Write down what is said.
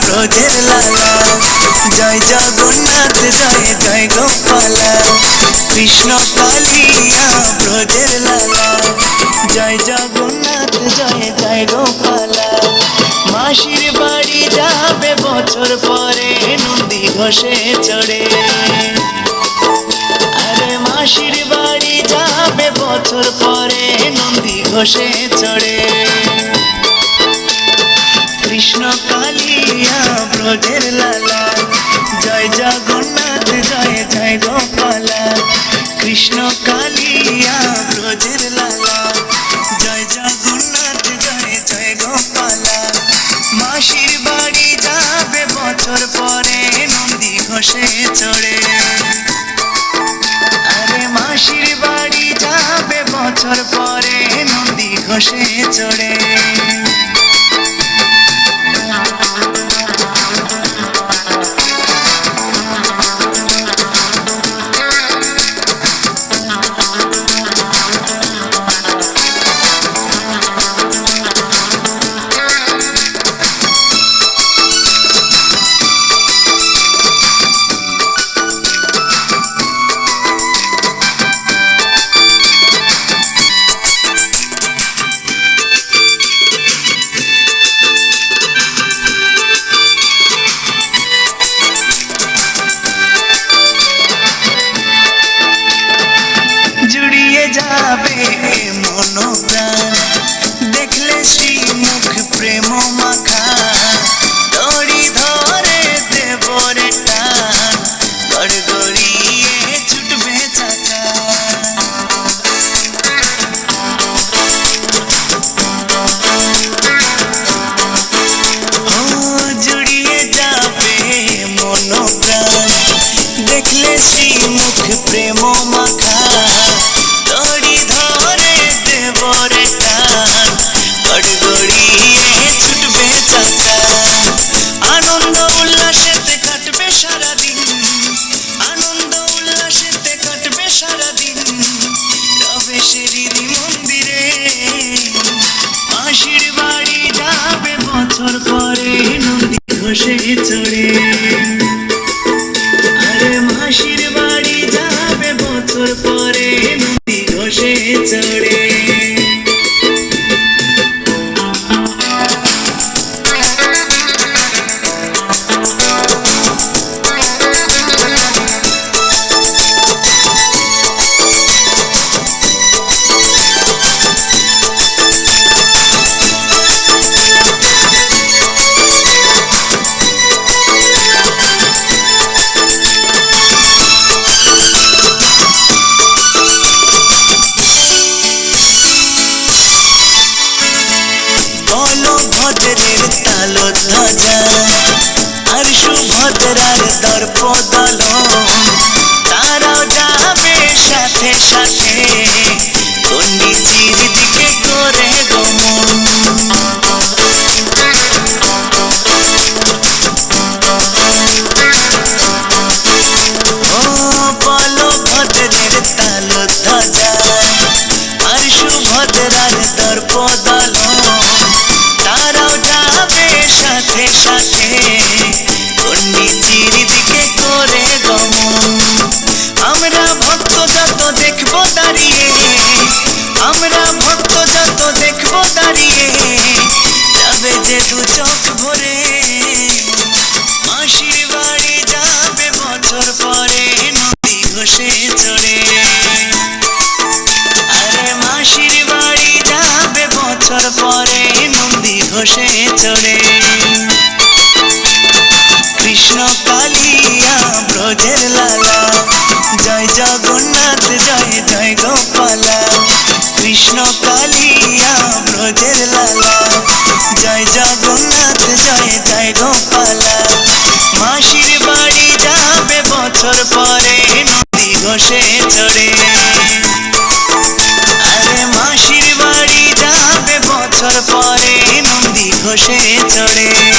ব্রজের লালা জয় জগন্নাথ, জয় জয় গোপালা কৃষ্ণ কালিয়া ব্রজের লালা জয় জগন্নাথ, জয় জয় গোপালা মাসির বাড়ি যাবে, বছর পরে নন্দী ঘষে চড়ে। আরে মাসির বাড়ি যাবে, বছর পরে নন্দী ঘষে চড়ে। কৃষ্ণ কালিয়া ব্রজের লালা। জয় জগন্নাথ, জয় জয় গোপালা। কৃষ্ণ কালিয়া ব্রজের লালা। জয় জগন্নাথ, জয় জয় গোপালা। মাসির বাড়ি যাবে বছর পরে, নন্দী ঘষে চড়ে। আরে মাসির বাড়ি যাবে বছর পরে, নন্দী ঘষে চড়ে। প্রেম মাখা আর সুভদ্রার দর্প দলন তারাও যাবে সাথে সাথে পণ্ডিতির চড়ে কৃষ্ণ কালিয়া ব্রজের লালা। জয় জগন্নাথ, জয় জয় গোপালা। কৃষ্ণ কালিয়া ব্রজের লালা। জয় জগন্নাথ, জয় জয় গোপালা। মাসির বাড়ি যাবে বছর পরে নন্দী ঘষে